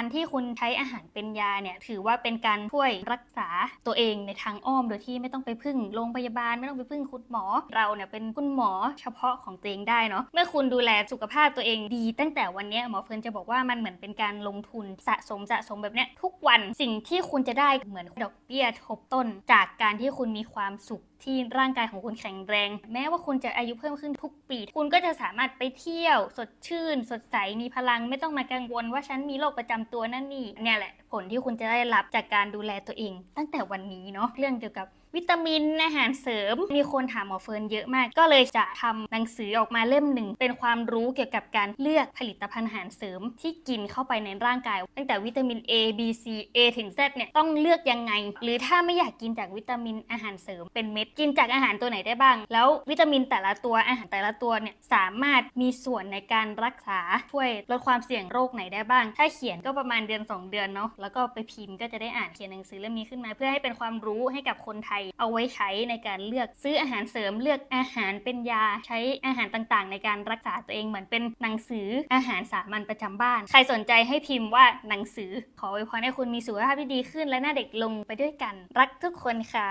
การที่คุณใช้อาหารเป็นยาเนี่ยถือว่าเป็นการช่วยรักษาตัวเองในทางอ้อม โดยที่ไม่ต้องไปพึ่งโรงพยาบาล ไม่ต้องไปพึ่งคุณหมอ เราเนี่ยเป็นคุณหมอเฉพาะของตัวเองได้เนาะเมื่อคุณดูแลสุขภาพตัวเองดี ตั้งแต่วันนี้หมอเฟิร์นจะบอกว่ามันเหมือนเป็นการลงทุนสะสมสะสมแบบเนี้ยทุกวันสิ่งที่คุณจะได้เหมือนดอกเบี้ยทบต้น จากการที่คุณมีความสุขที่ร่างกายของคุณแข็งแรง แม้ว่าคุณจะอายุเพิ่มขึ้นทุกปี คุณก็จะสามารถไปเที่ยว สดชื่น สดใสมีพลังไม่ต้องมากังวลว่าฉันมีโรคประจำตัวนั่นนี่เนี่ยแหละ ผลที่คุณจะได้รับจากการดูแลตัวเอง ตั้งแต่วันนี้เนาะเรื่องเกี่ยวกับวิตามินอาหารเสริม มีคนถามหมอเฟิร์นเยอะมาก ก็เลยจะทำหนังสือออกมาเล่มหนึ่ง เป็นความรู้เกี่ยวกับการเลือกผลิตภัณฑ์อาหารเสริม ที่กินเข้าไปในร่างกาย ตั้งแต่วิตามิน A B C A ถึง Z เนี่ยต้องเลือกยังไง หรือถ้าไม่อยากกินจากวิตามินอาหารเสริม เป็นเม็ดกินจากอาหารตัวไหนได้บ้าง แล้ววิตามินแต่ละตัวอาหารแต่ละตัวเนี่ยสามารถมีส่วนในการรักษาช่วยลดความเสี่ยงโรคไหนได้บ้าง ถ้าเขียนก็ประมาณเดือน 2 เดือนเนาะแล้วก็ไปพิมพ์ก็จะได้อ่านเขียนหนังสือเล่มนี้ขึ้นมา เพื่อให้เป็นความรู้ให้กับคนไทย เอาไว้ใช้ในการเลือกซื้ออาหารเสริมเลือกอาหารเป็นยาใช้อาหารต่างๆ ในการรักษาตัวเองเหมือนเป็นหนังสืออาหารสามัญประจำบ้าน ใครสนใจให้พิมพ์ว่าหนังสือขออวยพรให้คุณมีสุขภาพที่ดีขึ้นและหน้าเด็กลงไปด้วยกัน รักทุกคนค่ะ